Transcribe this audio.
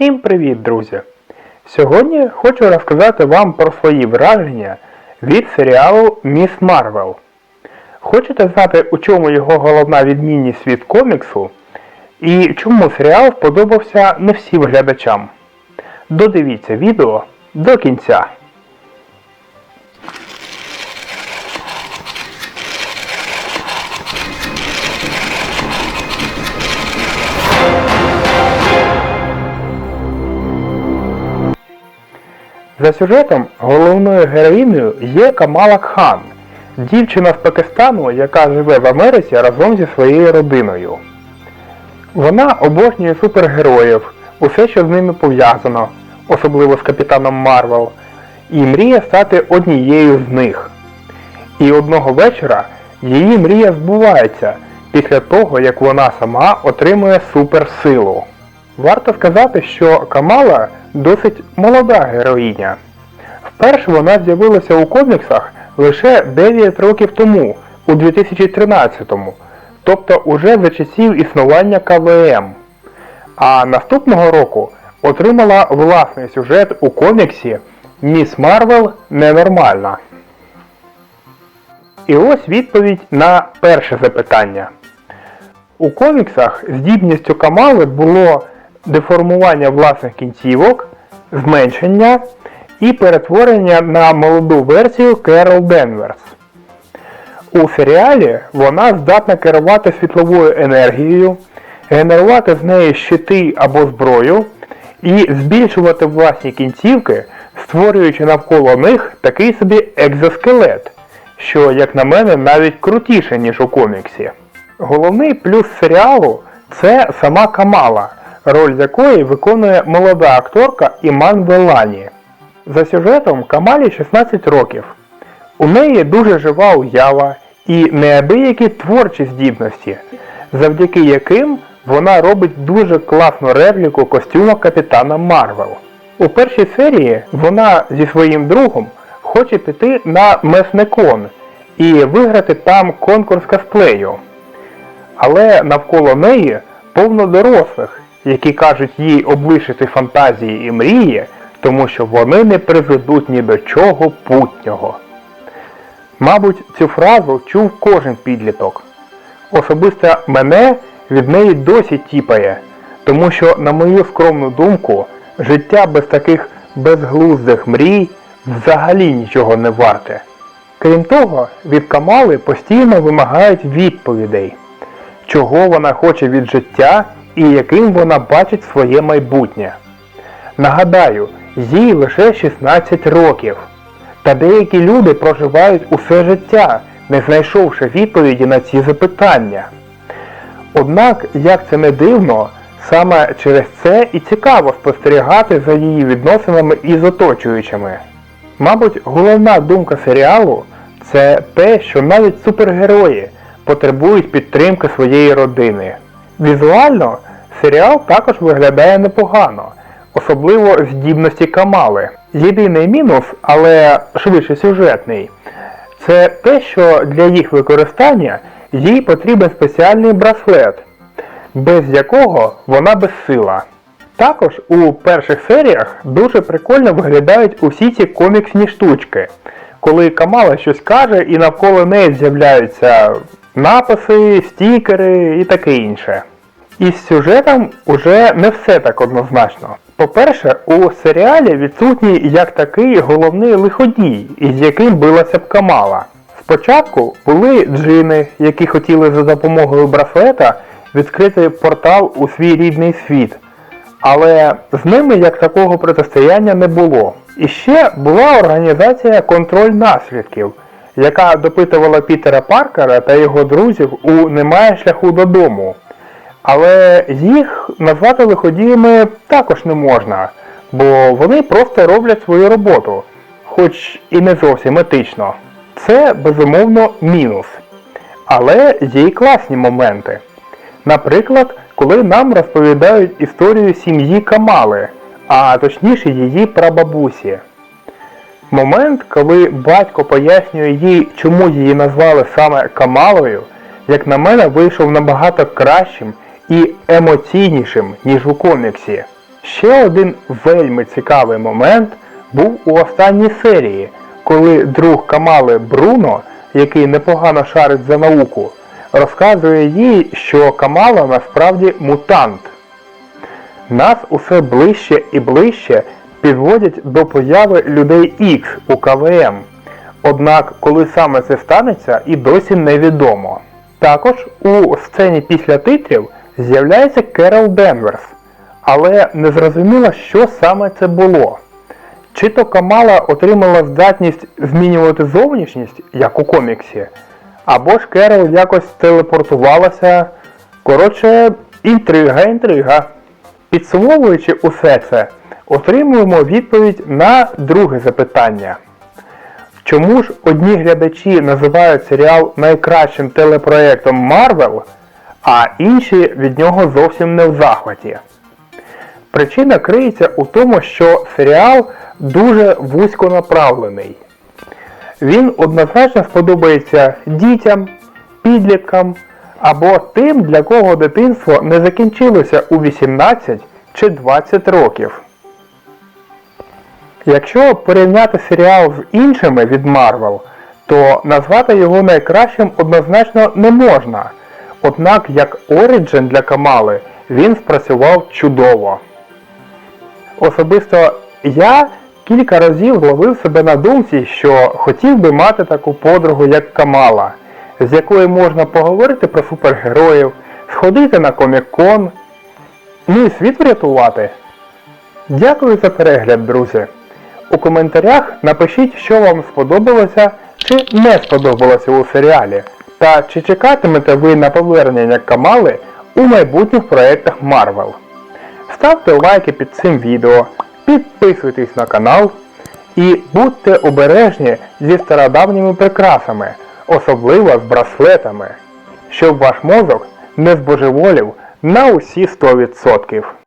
Всім привіт, друзі! Сьогодні хочу розказати вам про свої враження від серіалу Міс Марвел. Хочете знати, у чому його головна відмінність від коміксу і чому серіал сподобався не всім глядачам? Додивіться відео до кінця. За сюжетом головною героїнею є Камала Кхан, дівчина з Пакистану, яка живе в Америці разом зі своєю родиною. Вона обожнює супергероїв, усе, що з ними пов'язано, особливо з Капітаном Марвел, і мріє стати однією з них. І одного вечора її мрія збувається після того, як вона сама отримує суперсилу. Варто сказати, що Камала досить молода героїня. Вперше вона з'явилася у коміксах лише 9 років тому, у 2013-му, тобто уже за часів існування КВМ. А наступного року отримала власний сюжет у коміксі Міс Марвел Ненормальна. І ось відповідь на перше запитання. У коміксах здібністю Камали було деформування власних кінцівок, зменшення і перетворення на молоду версію Керол Денверс. У серіалі вона здатна керувати світловою енергією, генерувати з неї щити або зброю і збільшувати власні кінцівки, створюючи навколо них такий собі екзоскелет, що, як на мене, навіть крутіше, ніж у коміксі. Головний плюс серіалу це сама Камала, роль якої виконує молода акторка Іман Велані. За сюжетом Камалі 16 років. У неї дуже жива уява і неабиякі творчі здібності, завдяки яким вона робить дуже класну репліку костюма Капітана Марвел. У першій серії вона зі своїм другом хоче піти на Меснекон і виграти там конкурс косплею. Але навколо неї повно дорослих, які кажуть їй облишити фантазії і мрії, тому що вони не приведуть ні до чого путнього. Мабуть, цю фразу чув кожен підліток. Особисто мене від неї досі тіпає, тому що, на мою скромну думку, життя без таких безглуздих мрій взагалі нічого не варте. Крім того, від Камали постійно вимагають відповідей, чого вона хоче від життя і яким вона бачить своє майбутнє. Нагадаю, їй лише 16 років. Та деякі люди проживають усе життя, не знайшовши відповіді на ці запитання. Однак, як це не дивно, саме через це і цікаво спостерігати за її відносинами із оточуючими. Мабуть, головна думка серіалу це те, що навіть супергерої потребують підтримки своєї родини. Візуально серіал також виглядає непогано, особливо здібності Камали. Єдиний мінус, але швидше сюжетний, це те, що для їх використання їй потрібен спеціальний браслет, без якого вона безсила. Також у перших серіях дуже прикольно виглядають усі ці коміксні штучки, коли Камала щось каже і навколо неї з'являються написи, стікери і таке інше. Із сюжетом уже не все так однозначно. По-перше, у серіалі відсутній як такий головний лиходій, із яким билася б Камала. Спочатку були джини, які хотіли за допомогою браслета відкрити портал у свій рідний світ. Але з ними як такого протистояння не було. І ще була організація Контроль наслідків, яка допитувала Пітера Паркера та його друзів у Немає шляху додому. Але їх назвати виходіями також не можна, бо вони просто роблять свою роботу, хоч і не зовсім етично. Це безумовно мінус. Але є й класні моменти. Наприклад, коли нам розповідають історію сім'ї Камали, а точніше її прабабусі. Момент, коли батько пояснює їй, чому її назвали саме Камалою, як на мене, вийшов набагато кращим і емоційнішим, ніж у коміксі. Ще один вельми цікавий момент був у останній серії, коли друг Камали Бруно, який непогано шарить за науку, розказує їй, що Камала насправді мутант. Нас усе ближче і ближче підводять до появи людей X у КВМ. Однак, коли саме це станеться, і досі невідомо. Також у сцені після титрів з'являється Керол Денверс, але не зрозуміло, що саме це було. Чи то Камала отримала здатність змінювати зовнішність, як у коміксі, або ж Керол якось телепортувалася. Коротше, інтрига, інтрига. Підсумовуючи усе це, отримуємо відповідь на друге запитання. Чому ж одні глядачі називають серіал найкращим телепроектом Марвел, а інші від нього зовсім не в захваті? Причина криється у тому, що серіал дуже вузько направлений. Він однозначно сподобається дітям, підліткам або тим, для кого дитинство не закінчилося у 18 чи 20 років. Якщо порівняти серіал з іншими від Marvel, то назвати його найкращим однозначно не можна. Однак як Origin для Камали він спрацював чудово. Особисто я кілька разів ловив себе на думці, що хотів би мати таку подругу, як Камала, з якою можна поговорити про супергероїв, сходити на комік-кон, ну і світ врятувати. Дякую за перегляд, друзі. У коментарях напишіть, що вам сподобалося чи не сподобалося у серіалі, та чи чекатимете ви на повернення Камали у майбутніх проєктах Marvel. Ставте лайки під цим відео, підписуйтесь на канал і будьте обережні зі стародавніми прикрасами, особливо з браслетами, щоб ваш мозок не збожеволів на усі 100%.